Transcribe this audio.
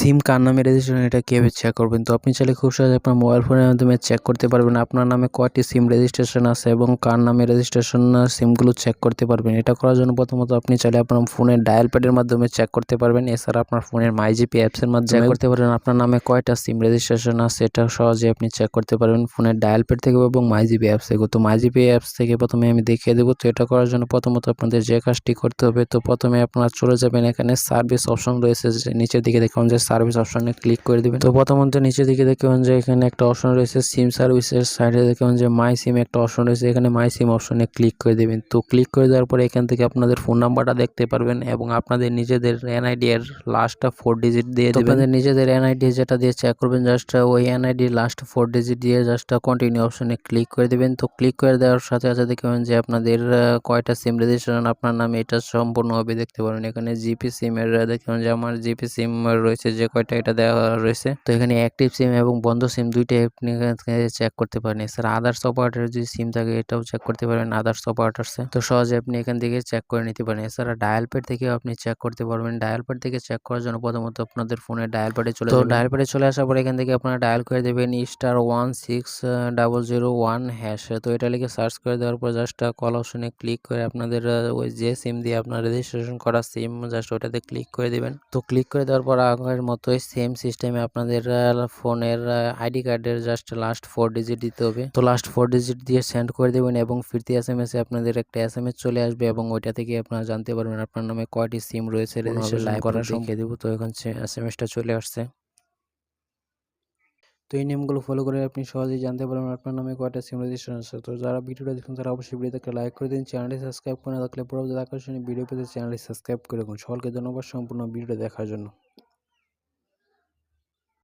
সিম কার নামে রেজিস্ট্রেশন এটা কীভাবে চেক করবেন? তো আপনি চাইলে খুব সহজে আপনার মোবাইল ফোনের মাধ্যমে চেক করতে পারবেন। আপনার নামে কয়টি সিম রেজিস্ট্রেশন আছে এবং কার নামে রেজিস্ট্রেশন সিমগুলো চেক করতে পারবেন। এটা করার জন্য প্রথমত আপনি চাইলে আপনার ফোনের ডায়াল প্যাডের মাধ্যমে চেক করতে পারবেন। এছাড়া আপনার ফোনের মাইজিপি অ্যাপসের মাধ্যমে চেক করতে পারবেন। আপনার নামে কয়টা সিম রেজিস্ট্রেশন আছে এটা সহজে আপনি চেক করতে পারবেন। ফোনের ডায়াল প্যাড থেকে এবং মাইজিপি অ্যাপস থেকে তো মাইজিপি অ্যাপস থেকে প্রথমে আমি দেখিয়ে দেবো। তো এটা করার জন্য প্রথমত আপনাদের যে কাজটি করতে হবে তো প্রথমে আপনারা চলে যাবেন এখানে সার্ভিস অপশন রয়েছে নিচের দিকে দেখুন যে সার্ভিস অপশনে ক্লিক করে দিবেন। তো প্রথমত নিচের দিকে দেখুন যে এখানে একটা অপশন রয়েছে সিম সার্ভিসের সাইডে দেখুন যে মাই সিম একটা অপশন রয়েছে এখানে মাই সিম অপশনে ক্লিক করে দেবেন। তো ক্লিক করে দেওয়ার পরে এখান থেকে আপনাদের ফোন নাম্বারটা দেখতে পারবেন এবং আপনাদের নিজেদের এনআইডি এর লাস্টটা ফোর ডিজিট দিয়ে দেবেন। আপনাদের নিজেদের এনআইডি যেটা দিয়ে চেক করবেন জাস্ট ওই এনআইডি লাস্ট ফোর ডিজিট দিয়ে জাস্ট কন্টিনিউ অপশনে ক্লিক করে দেবেন। তো ক্লিক করে দেওয়ার সাথে সাথে দেখবেন যে আপনাদের কয়টা সিম রেজিস্ট্রেশন আপনার নামে এটা সম্পূর্ণভাবে দেখতে পারেন এখানে জিপি সিম এর দেখবেন যে আমার জিপি সিম রয়েছে যে কয়টা এটা দেওয়া রয়েছে। তো এখানে অ্যাক্টিভ সিম এবং বন্ধ সিম দুইটাই আপনি চেক করতে পারেন। এছাড়া আদার্স অপারেটর যদি সিম থাকে এটাও চেক করতে পারবেন আদার্স অপারেটার্সে তো সহজে আপনি এখান থেকে চেক করে নিতে পারেন। এছাড়া ডায়াল প্যাড থেকেও আপনি চেক করতে পারবেন। ডায়াল প্যাড থেকে চেক করার জন্য প্রথমত আপনাদের ফোনে ডায়াল প্যাডে চলে তো ডায়াল প্যাডে চলে আসার পরে এখান থেকে আপনারা ডায়াল করে দেবেন star one six double zero one hash তো এটা লিখে সার্চ করে দেওয়ার পর জাস্ট কল অপশনে ক্লিক করে আপনাদের ওই যে সিম দিয়ে আপনার রেজিস্ট্রেশন করা সিম জাস্ট ওটাতে ক্লিক করে দেবেন। তো ক্লিক করে দেওয়ার পর আগের মতোই সেম সিস্টেমে আপনাদের ফোনের আইডি কার্ডের জাস্ট লাস্ট ফোর ডিজিট দিতে হবে। তো লাস্ট ফোর ডিজিট দিয়ে সেন্ড করে দেবেন এবং ফিরতি এস এম এস এ আপনাদের একটা এস এম এস চলে আসবে এবং ওইটা থেকে আপনারা জানতে পারবেন আপনার নামে কয়টি সিম রয়েছে রেজিস্ট্রেশন করা শিখিয়ে দেবো। তো এখন এস এম এসটা চলে আসছে। তো এই নিয়মগুলো ফলো করে আপনি সহজেই জানতে পারবেন আপনার নামে কয়টা সিম রেজিস্ট্রেশন আছে। তো যারা ভিডিওটা দেখুন তারা অবশ্যই ভিডিওতে একটা লাইক করে দিন। চ্যানেলটি সাবস্ক্রাইব করে না থাকলে পরবর্তী আকর্ষণীয় ভিডিও পেতে চ্যানেলটি সাবস্ক্রাইব করে রাখুন। সকলকে ধন্যবাদ সম্পূর্ণ ভিডিওটা দেখার জন্য।